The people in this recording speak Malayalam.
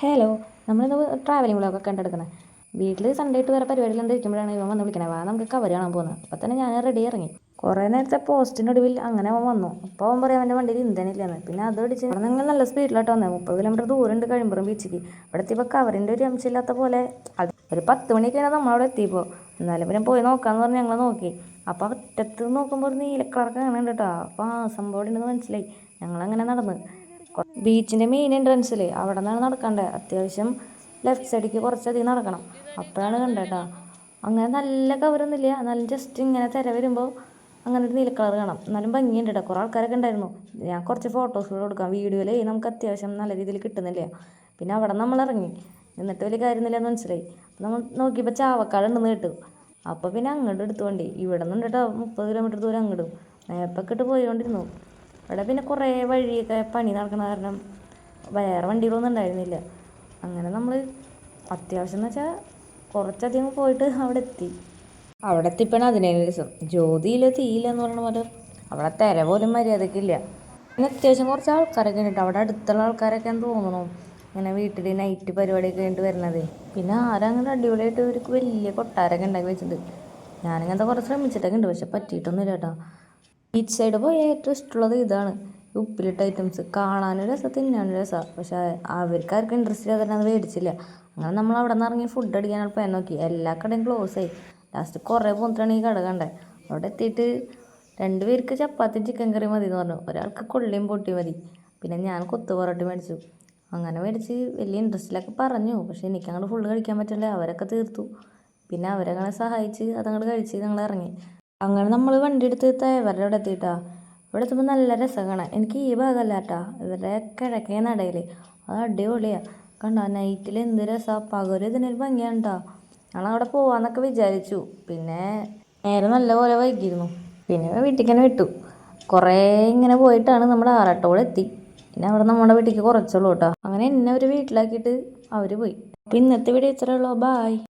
ഹലോ നമ്മളിന്ന് ട്രാവലിംഗ് വ്ളോഗൊക്കെ കണ്ടെടുക്കുന്നത് വീട്ടിൽ സൺഡേ ആയിട്ട് വേറെ പരിപാടിയിൽ ഇരിക്കുമ്പോഴാണ് ഇവൻ വന്ന് വിളിക്കണേ. വാ നമുക്ക് കവർ കാണാൻ പോകുന്നത് അപ്പോൾ തന്നെ ഞാൻ റെഡി ഇറങ്ങി കുറേ നേരത്തെ പോസ്റ്റിനൊടുവിൽ അങ്ങനെ അവൻ വന്നു. അപ്പോൾ അവൻ പറയാം അവന്റെ വണ്ടിയിൽ ഇന്ധനില്ലെന്ന് പിന്നെ അത് അടിച്ച് നിങ്ങൾ നല്ല സ്പീഡിലോട്ട് വന്നത് മുപ്പത് കിലോമീറ്റർ ദൂരം ഉണ്ട് കഴിയുമ്പോഴും ബീച്ചിക്ക് ഇവിടെ എത്തിയപ്പോൾ കവറിന്റെ ഒരു അംശമില്ലാത്ത പോലെ അത് ഒരു പത്ത് മണിയൊക്കെയാണ് നമ്മളവിടെ എത്തിയപ്പോൾ എന്നാലും പിന്നെ പോയി നോക്കാമെന്ന് പറഞ്ഞ് ഞങ്ങൾ നോക്കി. അപ്പോൾ ഒറ്റത്ത് നോക്കുമ്പോൾ നീല കളറൊക്കെ കാണുന്നുണ്ട് കേട്ടോ. അപ്പോൾ ആ സംഭവം ഉണ്ടെന്ന് മനസ്സിലായി. ഞങ്ങളങ്ങനെ നടന്ന്. ബീച്ചിന്റെ മെയിൻ എൻട്രൻസിൽ അവിടെ നിന്നാണ് നടക്കണ്ടേ? അത്യാവശ്യം ലെഫ്റ്റ് സൈഡിലേക്ക് കുറച്ചധികം നടക്കണം. അപ്പോഴാണ് കണ്ടേട്ടാ അങ്ങനെ നല്ല കവറൊന്നുമില്ല എന്നാലും ജസ്റ്റ് ഇങ്ങനെ തിര വരുമ്പോൾ അങ്ങനെ ഒരു നീല കളർ കാണാം. എന്നാലും ഭംഗിയുണ്ട് കേട്ടോ കുറേ ആൾക്കാരൊക്കെ ഉണ്ടായിരുന്നു. ഞാൻ കുറച്ച് ഫോട്ടോസ് കൂടെ കൊടുക്കാം. വീഡിയോയിൽ നമുക്ക് അത്യാവശ്യം നല്ല രീതിയിൽ കിട്ടുന്നില്ല. പിന്നെ അവിടെ നമ്മൾ ഇറങ്ങി. എന്നിട്ട് വലിയ കാര്യമൊന്നുമില്ല എന്ന് മനസ്സിലായി. നമ്മൾ നോക്കിയപ്പോൾ ചാവക്കാട് ഉണ്ടെന്ന് കേട്ടു. അപ്പോൾ പിന്നെ അങ്ങോട്ട് എടുത്തു വണ്ടി. ഇവിടെ നിന്ന് കേട്ടോ മുപ്പത് കിലോമീറ്റർ ദൂരം അങ്ങോട്ടും. മേപ്പൊക്കെ ഇട്ട് പോയിക്കൊണ്ടിരുന്നു. ഇവിടെ പിന്നെ കുറേ വഴിയൊക്കെ പണി നടക്കുന്ന കാരണം വേറെ വണ്ടികളൊന്നും ഉണ്ടായിരുന്നില്ല. അങ്ങനെ നമ്മൾ അത്യാവശ്യം എന്ന് വെച്ചാൽ കുറച്ചധികം പോയിട്ട് അവിടെ എത്തി. അവിടെ എത്തിയപ്പോഴാണ് അതിനേഴ് ദിവസം ജ്യോതിയില്ല തീയില്ല എന്ന് പറയുന്ന പോലെ. അവിടെ തിര പോലും മര്യാദക്കില്ല പിന്നെ അത്യാവശ്യം കുറച്ച് ആൾക്കാരൊക്കെ ഉണ്ട് അവിടെ അടുത്തുള്ള ആൾക്കാരൊക്കെ എന്ന് തോന്നണു ഇങ്ങനെ വീട്ടിൽ നൈറ്റ് പരിപാടിയൊക്കെ കഴിഞ്ഞിട്ട് വരുന്നത്. പിന്നെ ആരങ്ങനെ അടിപൊളിയായിട്ട് ഒരു വലിയ കൊട്ടാരൊക്കെ ഉണ്ടാക്കി വെച്ചിട്ടുണ്ട്. ഞാനിങ്ങനത്തെ കുറച്ച് ശ്രമിച്ചിട്ടൊക്കെ ഉണ്ട്. പക്ഷെ പറ്റിയിട്ടൊന്നുമില്ല കേട്ടോ. ബീച്ച് സൈഡ് പോയി ഏറ്റവും ഇഷ്ടമുള്ളത് ഇതാണ്. ഉപ്പിലിട്ട ഐറ്റംസ് കാണാനും രസം തിന്നാനും രസമാണ് പക്ഷേ അവർക്ക് ആർക്കും ഇൻട്രസ്റ്റ് ഇല്ലാതെ തന്നെ അത് മേടിച്ചില്ല. അങ്ങനെ നമ്മൾ അവിടെ നിന്ന് ഇറങ്ങി ഫുഡ് അടിക്കാനുള്ള പ്ലാൻ നോക്കി. എല്ലാ കടയും ക്ലോസ് ആയി. ലാസ്റ്റ് കുറേ പോന്നിട്ടാണ് ഈ കട കണ്ടേ. അവിടെ എത്തിയിട്ട് രണ്ട് പേർക്ക് ചപ്പാത്തി ചിക്കൻ കറി മതി എന്ന് പറഞ്ഞു. ഒരാൾക്ക് കൊള്ളിയും പൊട്ടി മതി. പിന്നെ ഞാൻ കൊത്തു പൊറോട്ട മേടിച്ചു. അങ്ങനെ മേടിച്ച് വലിയ ഇൻട്രസ്റ്റിലൊക്കെ പറഞ്ഞു. പക്ഷേ എനിക്ക് അങ്ങോട്ട് ഫുള്ള് കഴിക്കാൻ പറ്റില്ല. അവരൊക്കെ തീർത്തു. പിന്നെ അവരങ്ങനെ സഹായിച്ച് അതങ്ങോട്ട് കഴിച്ച് ഞങ്ങൾ ഇറങ്ങി. അങ്ങനെ നമ്മൾ വണ്ടി എടുത്ത് തേവരുടെ അവിടെ എത്തിയിട്ടാ. ഇവിടെ എത്തുമ്പോൾ നല്ല രസമാണ്. എനിക്ക് ഈ ഭാഗമല്ല കേട്ടാ ഇവരുടെ കിഴക്കേ നടയിൽ അത് അടിപൊളിയാണ് കണ്ടോ നൈറ്റിൽ എന്ത് രസമാണ് പകൽ ഇതിനൊരു ഭംഗിയാണ് കേട്ടോ ഞങ്ങൾ അവിടെ പോവാന്നൊക്കെ വിചാരിച്ചു. പിന്നെ നേരെ നല്ലപോലെ വൈകിയിരുന്നു. പിന്നെ വീട്ടിൽ തന്നെ വിട്ടു. കുറേ ഇങ്ങനെ പോയിട്ടാണ് നമ്മുടെ ആറാട്ടോടെ എത്തി. പിന്നെ അവിടെ നമ്മുടെ വീട്ടിലേക്ക് കുറച്ചുള്ളൂ കേട്ടോ. അങ്ങനെ എന്നെ ഒരു വീട്ടിലാക്കിയിട്ട് അവർ പോയി. അപ്പം ഇന്നത്തെ വീഡിയോ ഇത്രയേ ഉള്ളൂ. ബായ്